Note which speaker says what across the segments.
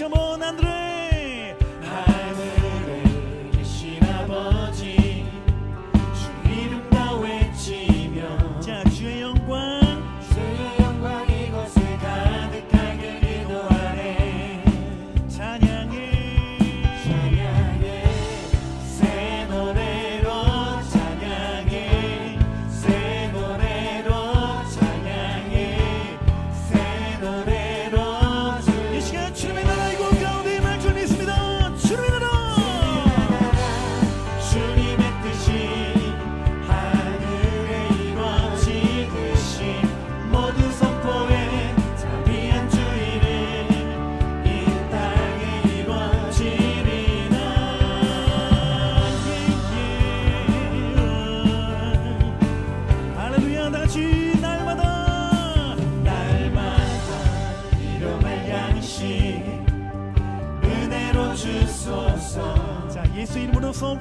Speaker 1: chamou na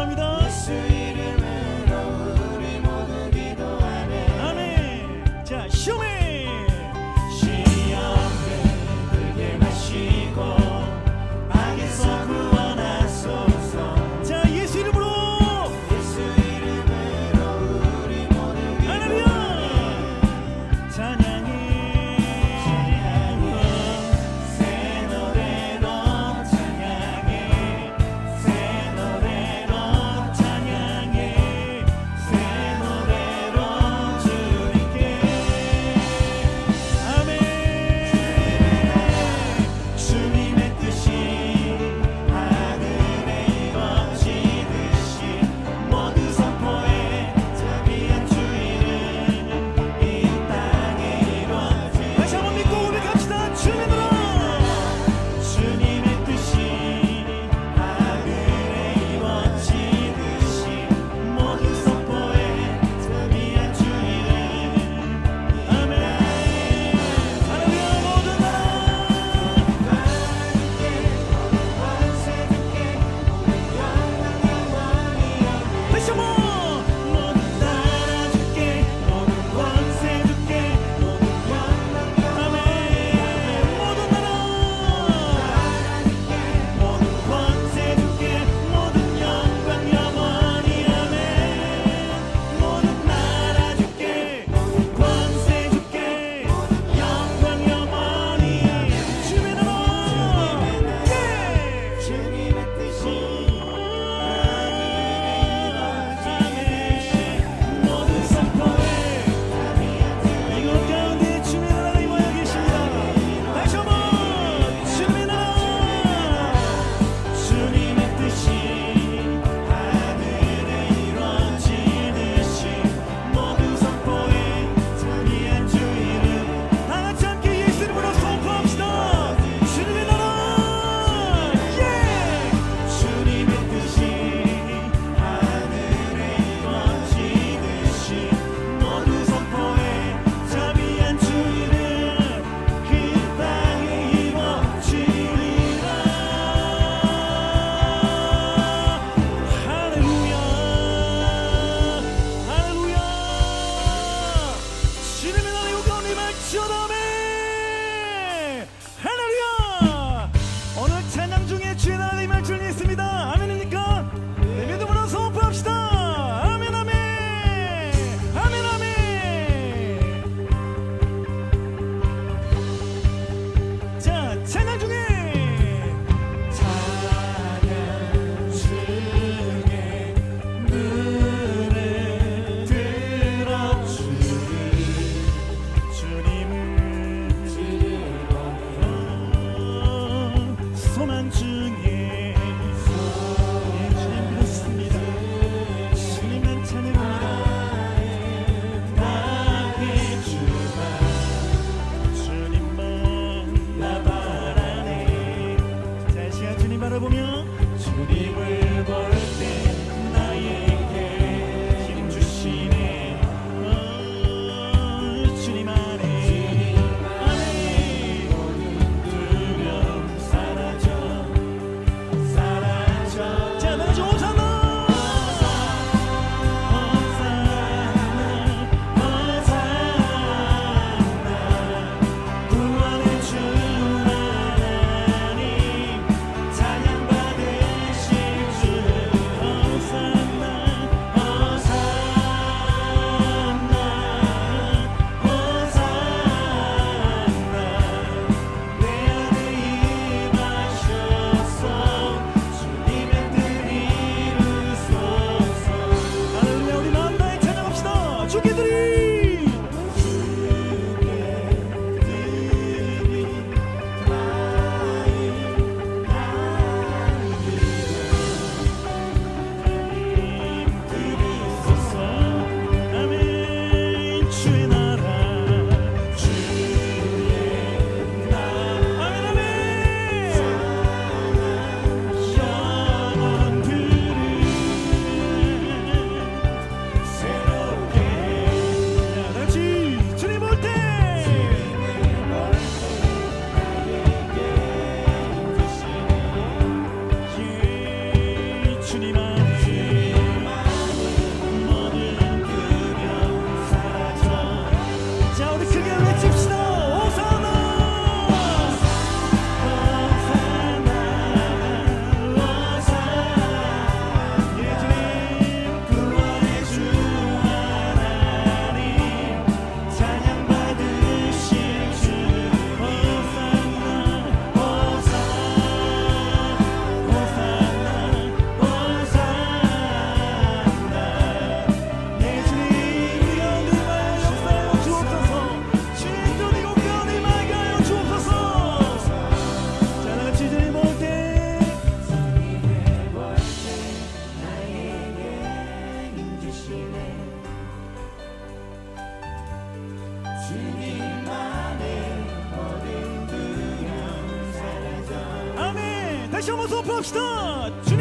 Speaker 1: 감사합니다.
Speaker 2: 我们 주님만의 모든 두려움 사라져 아멘.
Speaker 1: 다시 한번 선포합시다. 주님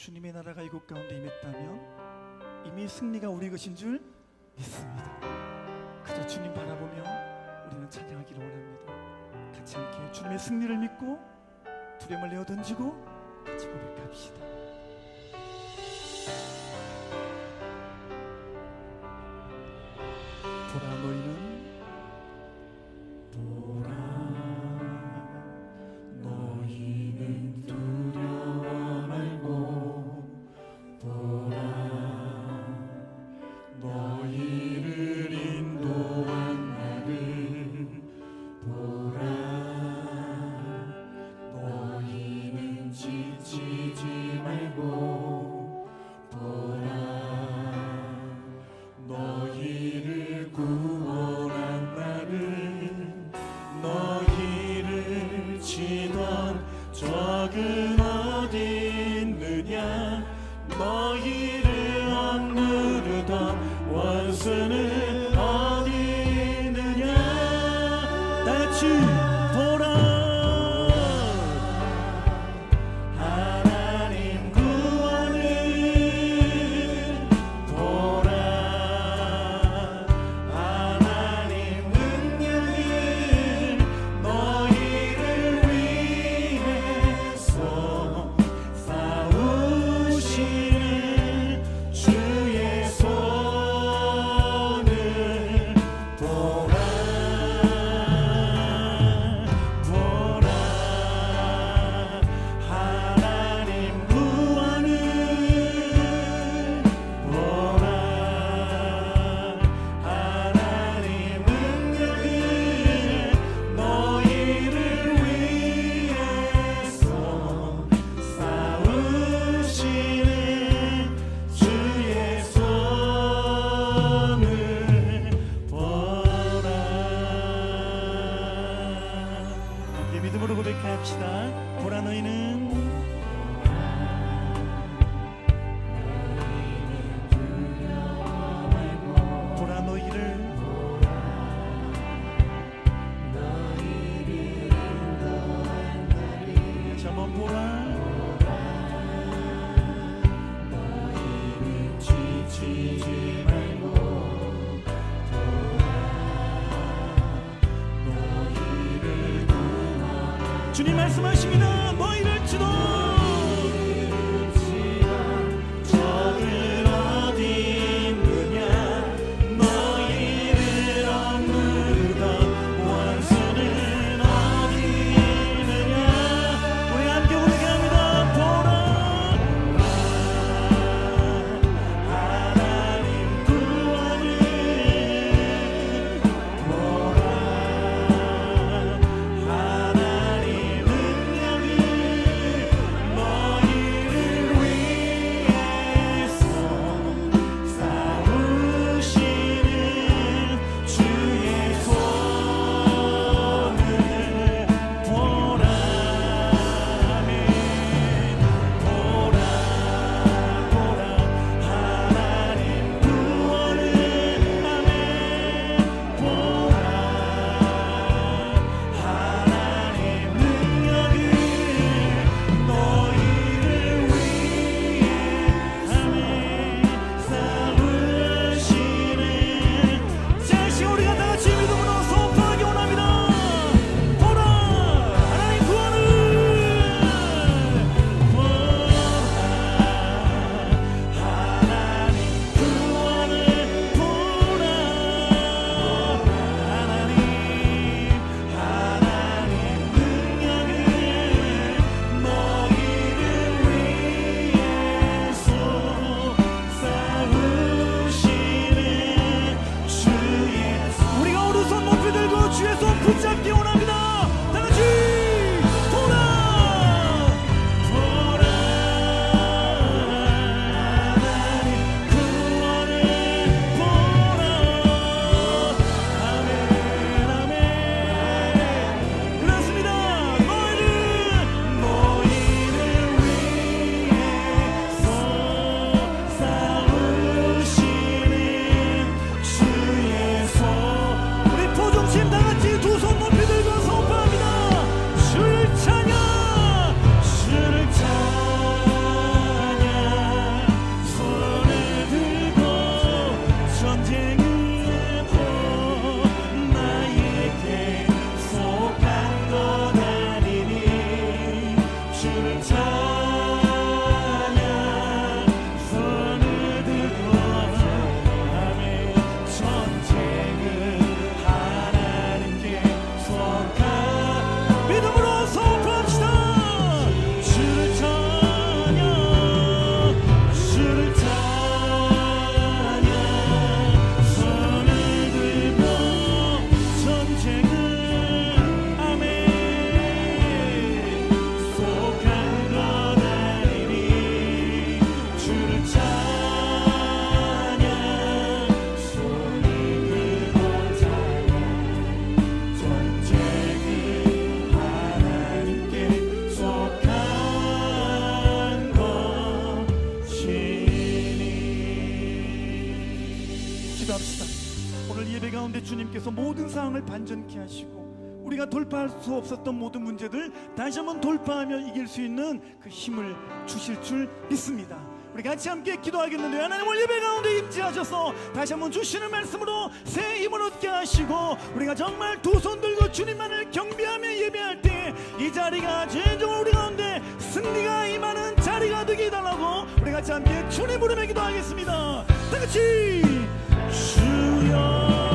Speaker 2: 주님의
Speaker 1: 나라가 이곳 가운데 임했다면 이미 승리가 우리 것인 줄 믿습니다. 그저 주님 바라보며 우리는 찬양하기를 원합니다. 같이 함께 주님의 승리를 믿고 두려움을 내어던지고 같이 고백합시다. 말씀하시면 should have told. 주님께서 모든 상황을 반전케 하시고 우리가 돌파할 수 없었던 모든 문제들 다시 한번 돌파하며 이길 수 있는 그 힘을 주실 줄 믿습니다. 우리 같이 함께 기도하겠는데요. 하나님 올 예배 가운데 임재하셔서 다시 한번 주시는 말씀으로 새 힘을 얻게 하시고 우리가 정말 두 손 들고 주님만을 경배하며 예배할 때 이 자리가 진정으로 우리 가운데 승리가 임하는 자리가 되게 해달라고 우리 같이 함께 주님 부르며 기도하겠습니다. 다 같이 주여